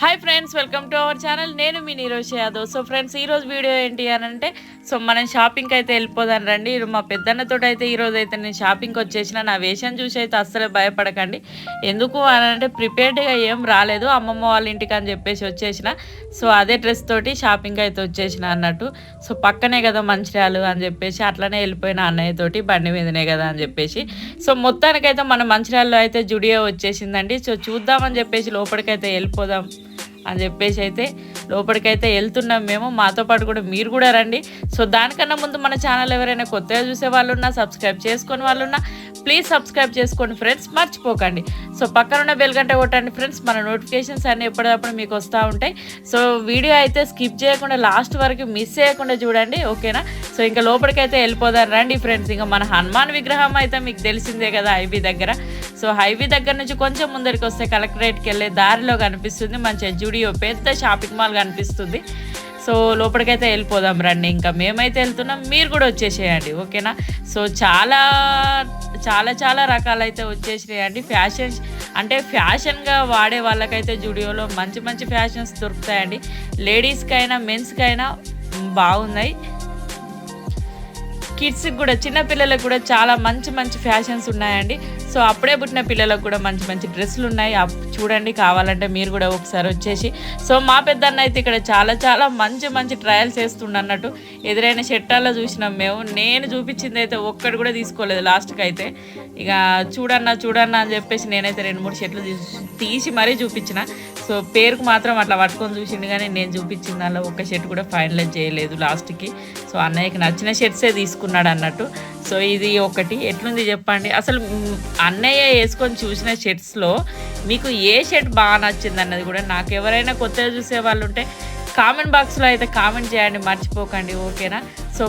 Hi friends welcome to our channel నేను మీ Nirosh Yadav. So friends ఈరోజు వీడియో ఏంటి అని అంటే సో మనం షాపింగ్కి అయితే వెళ్ళిపోదాం రండి. మా పెద్దన్నతో అయితే ఈరోజు అయితే నేను షాపింగ్కి వచ్చేసిన. నా వేషం చూసి అయితే అస్సలు భయపడకండి. ఎందుకు అని అంటే ప్రిపేర్డ్గా ఏం రాలేదు. అమ్మమ్మ వాళ్ళ ఇంటికి అని చెప్పేసి వచ్చేసిన. సో అదే డ్రెస్ తోటి షాపింగ్ అయితే వచ్చేసిన అన్నట్టు. సో పక్కనే కదా మంచిర్యాలు అని చెప్పేసి అట్లనే వెళ్ళిపోయిన అన్నయ్య తోటి బండి మీదనే కదా అని చెప్పేసి. సో మొత్తానికైతే మన మంచిర్యాలలో అయితే జుడియో వచ్చేసిందండి. సో చూద్దామని చెప్పేసి లోపలికైతే వెళ్ళిపోదాం. అని చెప్పేసి అయితే లోపలికైతే వెళ్తున్నాం మేము. మాతో పాటు కూడా మీరు కూడా రండి. సో దానికన్నా ముందు మన ఛానల్ ఎవరైనా కొత్తగా చూసే వాళ్ళు ఉన్నా సబ్స్క్రైబ్ చేసుకుని వాళ్ళు ఉన్నా ప్లీజ్ సబ్స్క్రైబ్ చేసుకోండి ఫ్రెండ్స్. మర్చిపోకండి. సో పక్కన ఉన్న బెల్ గంట కొట్టండి ఫ్రెండ్స్. మన నోటిఫికేషన్స్ అన్నీ ఎప్పటికప్పుడు మీకు వస్తూ ఉంటాయి. సో వీడియో అయితే స్కిప్ చేయకుండా లాస్ట్ వరకు మిస్ చేయకుండా చూడండి. ఓకేనా? సో ఇంకా లోపలికైతే వెళ్ళిపోదాం. రండి ఫ్రెండ్స్. ఇంకా మన హనుమాన్ విగ్రహం అయితే మీకు తెలిసిందే కదా ఐబీ దగ్గర. సో హైవే దగ్గర నుంచి కొంచెం ముందరికి వస్తే కలెక్టరేట్కి వెళ్ళే దారిలో కనిపిస్తుంది. మంచిగా జుడియో పెద్ద షాపింగ్ మాల్ కనిపిస్తుంది. సో లోపలికైతే వెళ్ళిపోదాం రండి. ఇంకా మేమైతే వెళ్తున్నాం. మీరు కూడా వచ్చేసేయండి. ఓకేనా? సో చాలా చాలా చాలా రకాలైతే వచ్చేసినాయండి. ఫ్యాషన్ అంటే ఫ్యాషన్గా వాడే వాళ్ళకైతే జుడియోలో మంచి మంచి ఫ్యాషన్స్ దొరుకుతాయండి. లేడీస్కైనా మెన్స్కైనా బాగున్నాయి. కిడ్స్కి కూడా చిన్న పిల్లలకు కూడా చాలా మంచి మంచి ఫ్యాషన్స్ ఉన్నాయండి. సో అప్పుడే పుట్టిన పిల్లలకు కూడా మంచి మంచి డ్రెస్సులు ఉన్నాయి. అప్- చూడండి కావాలంటే మీరు కూడా ఒకసారి వచ్చేసి. సో మా పెద్దన్న అయితే ఇక్కడ చాలా చాలా మంచి మంచి ట్రయల్స్ వేస్తుండ అన్నట్టు ఎదురైన షెట్టాల్లో చూసినాం మేము. నేను చూపించింది అయితే ఒక్కటి కూడా తీసుకోలేదు లాస్ట్కి అయితే. ఇక చూడన్నా చూడన్నా అని చెప్పేసి నేనైతే రెండు మూడు షర్ట్లు తీసి మరీ చూపించిన. సో పేరుకు మాత్రం అట్లా పట్టుకొని చూసిండు కానీ నేను చూపించిన దానిలో ఒక్క షర్ట్ కూడా ఫైనలైజ్ చేయలేదు లాస్ట్కి. సో అన్నయ్యకి నచ్చిన షర్ట్సే తీసుకున్నాడు అన్నట్టు. సో ఇది ఒకటి. ఎట్లుంది చెప్పండి? అసలు అన్నయ్య వేసుకొని చూసిన షర్ట్స్లో మీకు ఏ షర్ట్ బాగా నచ్చింది అన్నది కూడా నాకు ఎవరైనా కొత్తగా చూసే వాళ్ళు ఉంటే కామెంట్ బాక్స్లో అయితే కామెంట్ చేయండి మర్చిపోకండి ఓకేనా? సో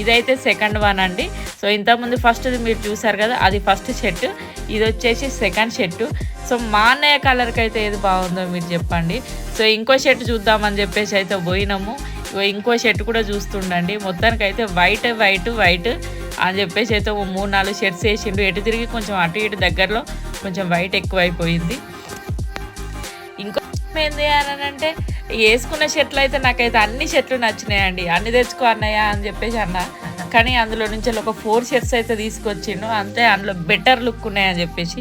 ఇదైతే సెకండ్ వన్ అండి. సో ఇంతకుముందు ఫస్ట్ది మీరు చూసారు కదా అది ఫస్ట్ షర్ట్. ఇది వచ్చేసి సెకండ్ షర్టు. సో మా అన్నయ్య కలర్కి అయితే ఏది బాగుందో మీరు చెప్పండి. సో ఇంకో షర్ట్ చూద్దామని చెప్పేసి అయితే పోయినాము. ఇంకో షర్ట్ కూడా చూస్తుండండి. మొత్తానికి అయితే వైట్ వైట్ వైట్ అని చెప్పేసి అయితే ఓ మూడు నాలుగు షర్ట్స్ వేసిండు. ఎటు తిరిగి కొంచెం అటు ఇటు దగ్గరలో కొంచెం వైట్ ఎక్కువైపోయింది. ఇంకో ఏంది అని అంటే వేసుకున్న షర్ట్లు అయితే నాకైతే అన్ని షర్ట్లు నచ్చినాయండి. అన్ని తెచ్చుకో అన్నయ్య అని చెప్పేసి అన్న. కానీ అందులో నుంచి ఒక ఫోర్ షర్ట్స్ అయితే తీసుకొచ్చిండు. అంతే అందులో బెటర్ లుక్ ఉన్నాయని చెప్పేసి.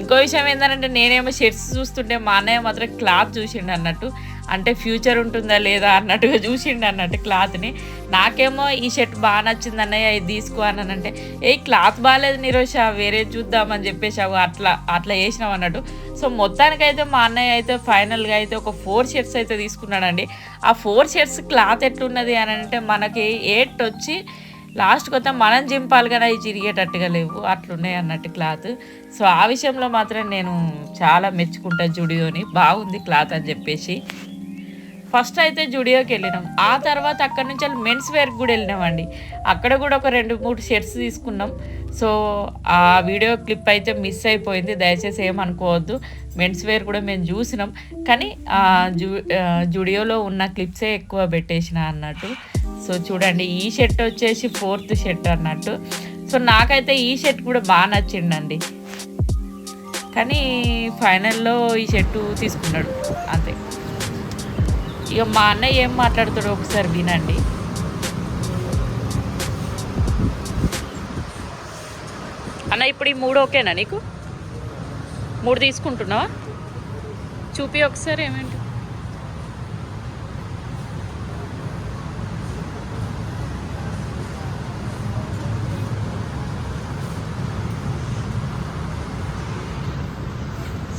ఇంకో విషయం ఏంటంటే నేనేమో షర్ట్స్ చూస్తుంటే మా అన్నయ్య మాత్రం క్లాత్ చూసిండు అన్నట్టు. అంటే ఫ్యూచర్ ఉంటుందా లేదా అన్నట్టుగా చూసిండు అన్నట్టు క్లాత్ని. నాకేమో ఈ షర్ట్ బాగా నచ్చింది అన్నయ్య ఇది తీసుకో అని అంటే ఏ క్లాత్ బాగాలేదు నిరోష వేరే చూద్దామని చెప్పేసి అట్లా అట్లా చేసినావు అన్నట్టు. సో మొత్తానికైతే మా అన్నయ్య అయితే ఫైనల్గా అయితే ఒక ఫోర్ షర్ట్స్ అయితే తీసుకున్నాడండి. ఆ ఫోర్ షర్ట్స్ క్లాత్ ఎట్లున్నది అని అంటే మనకి ఎయిట్ వచ్చి లాస్ట్ కొత్త మనం జింపాలి కదా అవి చిరిగేటట్టుగా లేవు అట్లున్నాయి అన్నట్టు క్లాత్. సో ఆ విషయంలో మాత్రం నేను చాలా మెచ్చుకుంటా జుడియోని. బాగుంది క్లాత్ అని చెప్పేసి. ఫస్ట్ అయితే జుడియోకి వెళ్ళినాం. ఆ తర్వాత అక్కడ నుంచి వెళ్ళి మెన్స్ వేర్కి కూడా వెళ్ళినామండి. అక్కడ కూడా ఒక రెండు మూడు షర్ట్స్ తీసుకున్నాం. సో ఆ వీడియో క్లిప్ అయితే మిస్ అయిపోయింది. దయచేసి ఏమనుకోవద్దు. మెన్స్ వేర్ కూడా మేము చూసినాం. కానీ ఆ జూ జుడియోలో ఉన్న క్లిప్సే ఎక్కువ పెట్టేసిన అన్నట్టు. సో చూడండి ఈ షర్ట్ వచ్చేసి ఫోర్త్ షర్ట్ అన్నట్టు. సో నాకైతే ఈ షర్ట్ కూడా బాగా నచ్చిండండి కానీ ఫైనల్లో ఈ షర్టు తీసుకున్నాడు. అంతే. ఇక మా అన్నయ్య ఏం మాట్లాడుతాడో ఒకసారి వినండి. అన్న ఇప్పుడు ఈ మూడు ఓకేనా నీకు? మూడు తీసుకుంటున్నావా? చూపి ఒకసారి ఏమేంటి?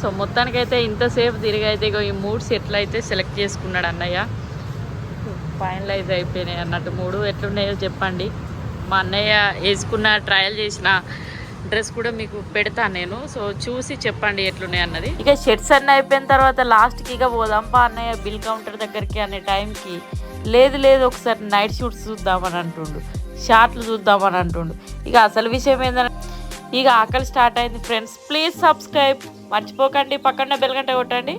సో మొత్తానికైతే ఇంతసేపు తిరిగి అయితే ఇగో ఈ మూడు సెట్లు అయితే సెలెక్ట్ చేసుకున్నాడు అన్నయ్య? ఫైనలైజ్ అయిపోయినాయి అన్నట్టు. మూడు ఎట్లున్నాయో చెప్పండి. మా అన్నయ్య వేసుకున్న ట్రయల్ చేసిన డ్రెస్ కూడా మీకు పెడతాను నేను. సో చూసి చెప్పండి ఎట్లున్నాయి అన్నది. ఇక షర్ట్స్ అన్నీ అయిపోయిన తర్వాత లాస్ట్కి ఇక పోదాంపా అన్నయ్య బిల్ కౌంటర్ దగ్గరికి అనే టైంకి. లేదు లేదు ఒకసారి నైట్ షూట్స్ చూద్దామని అంటుండు. షార్ట్లు చూద్దామని అంటుండు. ఇక అసలు విషయం ఏంటంటే ఇక ఆకలి స్టార్ట్ అయింది ఫ్రెండ్స్ ప్లీజ్ సబ్స్క్రైబ్ మర్చిపోకండి పక్కన బెల్గంట కొట్టండి.